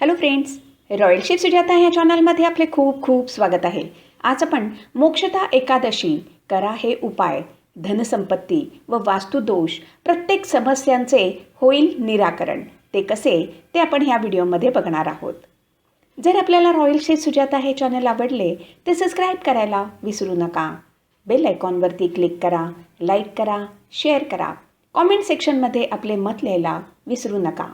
Hello friends royal chef Sujata ह्या चॅनलमध्ये आपले खूप खूप स्वागत आहे. आज आपण मोक्षता एकादशी करा हे उपाय धनसंपत्ती व वास्तुदोष प्रत्येक समस्यांचे होईल निराकरण. ते कसे? ते आपण ह्या व्हिडिओमध्ये बघणार आहोत. जर आपल्याला रॉयल शेफ सुजाता हे चॅनल आवडले तर सबस्क्राईब करायला विसरू नका. बेल आयकॉनवरती क्लिक करा लाईक करा शेअर करा. कॉमेंट सेक्शनमध्ये आपले मत लिहायला विसरू नका.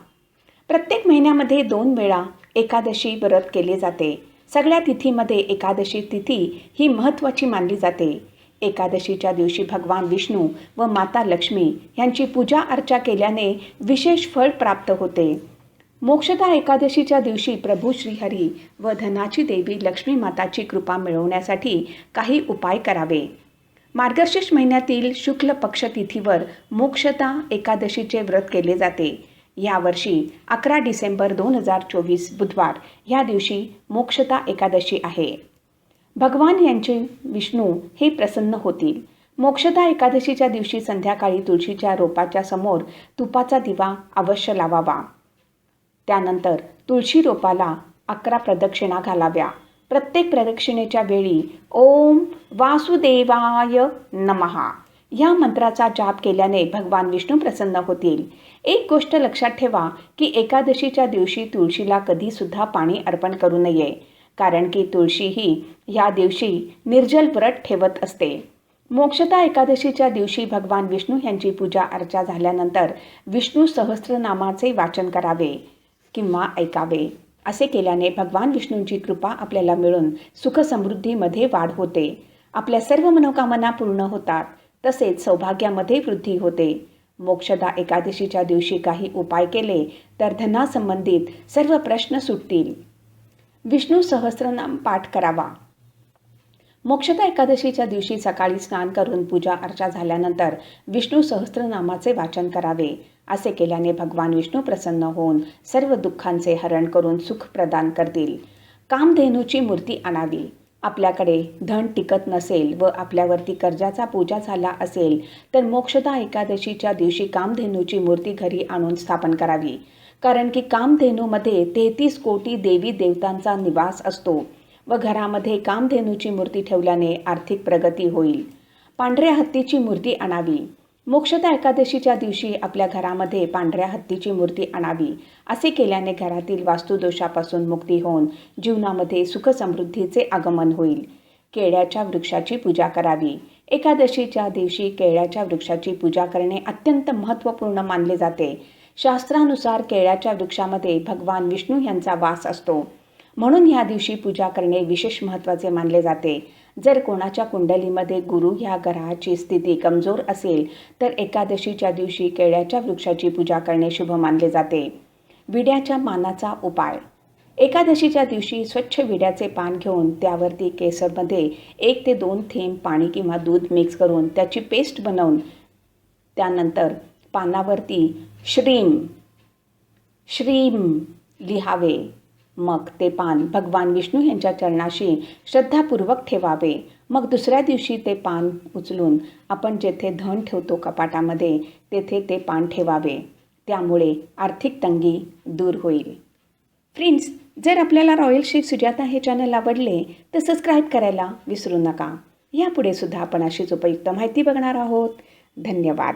प्रत्येक महिन्यामध्ये दोन वेळा एकादशी व्रत केले जाते. सगळ्या तिथीमध्ये एकादशी तिथी ही महत्त्वाची मानली जाते. एकादशीच्या दिवशी भगवान विष्णू व माता लक्ष्मी यांची पूजा अर्चा केल्याने विशेष फळ प्राप्त होते. मोक्षदा एकादशीच्या दिवशी प्रभू श्रीहरी व धनाची देवी लक्ष्मी माताची कृपा मिळवण्यासाठी काही उपाय करावे. मार्गशीर्ष महिन्यातील शुक्ल पक्ष तिथीवर मोक्षता एकादशीचे व्रत केले जाते. यावर्षी अकरा डिसेंबर दोन हजार चोवीस बुधवार ह्या दिवशी मोक्षता एकादशी आहे. भगवान यांचे विष्णू हे प्रसन्न होतील. मोक्षता एकादशीच्या दिवशी संध्याकाळी तुळशीच्या रोपाच्या समोर तुपाचा दिवा अवश्य लावावा. त्यानंतर तुळशी रोपाला अकरा प्रदक्षिणा घालाव्या. प्रत्येक प्रदक्षिणेच्या वेळी ओम वासुदेवाय नमहा या मंत्राचा जाप केल्याने भगवान विष्णू प्रसन्न होतील. एक गोष्ट लक्षात ठेवा की एकादशीच्या दिवशी तुळशीला कधीसुद्धा पाणी अर्पण करू नये कारण की तुळशी ही या दिवशी निर्जल व्रत ठेवत असते. मोक्षता एकादशीच्या दिवशी भगवान विष्णू यांची पूजा अर्चा झाल्यानंतर विष्णू सहस्रनामाचे वाचन करावे किंवा ऐकावे. असे केल्याने भगवान विष्णूंची कृपा आपल्याला मिळून सुखसमृद्धीमध्ये वाढ होते. आपल्या सर्व मनोकामना पूर्ण होतात. तसेच सौभाग्यामध्ये वृद्धी होते. मोक्षदा एकादशीच्या दिवशी काही उपाय केले तर धनासंबंधित सर्व प्रश्न सुटतील. विष्णू सहस्रनाम पाठ करावा. मोक्षदा एकादशीच्या दिवशी सकाळी स्नान करून पूजा अर्चा झाल्यानंतर विष्णू सहस्रनामाचे वाचन करावे. असे केल्याने भगवान विष्णू प्रसन्न होऊन सर्व दुःखांचे हरण करून सुख प्रदान करतील. कामधेनूची मूर्ती आणावी. आपल्याकडे धन टिकत नसेल व आपल्यावरती कर्जाचा पूजा झाला असेल तर मोक्षदा एकादशीच्या दिवशी कामधेनूची मूर्ती घरी आणून स्थापन करावी. कारण की कामधेनूमध्ये तेहतीस कोटी देवी देवतांचा निवास असतो व घरामध्ये कामधेनूची मूर्ती ठेवल्याने आर्थिक प्रगती होईल. पांढऱ्या हत्तीची मूर्ती आणावी. मोक्षदा एकादशीच्या दिवशी आपल्या घरामध्ये पांढऱ्या हत्तीची मूर्ती आणावी असे केल्याने घरातील वास्तुदोषापासून मुक्ती होऊन जीवनामध्ये सुखसमृद्धीचे आगमन होईल. केळ्याच्या वृक्षाची पूजा करावी. एकादशीच्या दिवशी केळ्याच्या वृक्षाची पूजा करणे अत्यंत महत्त्वपूर्ण मानले जाते. शास्त्रानुसार केळ्याच्या वृक्षामध्ये भगवान विष्णू यांचा वास असतो. म्हणून ह्या दिवशी पूजा करणे विशेष महत्त्वाचे मानले जाते. जर कोणाच्या कुंडलीमध्ये गुरु ह्या ग्रहाची स्थिती कमजोर असेल तर एकादशीच्या दिवशी केळ्याच्या वृक्षाची पूजा करणे शुभ मानले जाते. विड्याच्या मानाचा उपाय. एकादशीच्या दिवशी स्वच्छ विड्याचे पान घेऊन त्यावरती केसरमध्ये एक ते दोन थेंब पाणी किंवा दूध मिक्स करून त्याची पेस्ट बनवून त्यानंतर पानावरती श्रीम श्रीम लिहावे. मग ते पान भगवान विष्णू यांच्या चरणाशी श्रद्धापूर्वक ठेवावे. मग दुसऱ्या दिवशी ते पान उचलून आपण जेथे धन ठेवतो कपाटामध्ये तेथे ते पान ठेवावे. त्यामुळे आर्थिक तंगी दूर होईल. फ्रेंड्स जर आपल्याला रॉयल शेफ सुजाता हे चॅनल आवडले तर सबस्क्राईब करायला विसरू नका. यापुढे सुद्धा आपण अशीच उपयुक्त माहिती बघणार आहोत. धन्यवाद.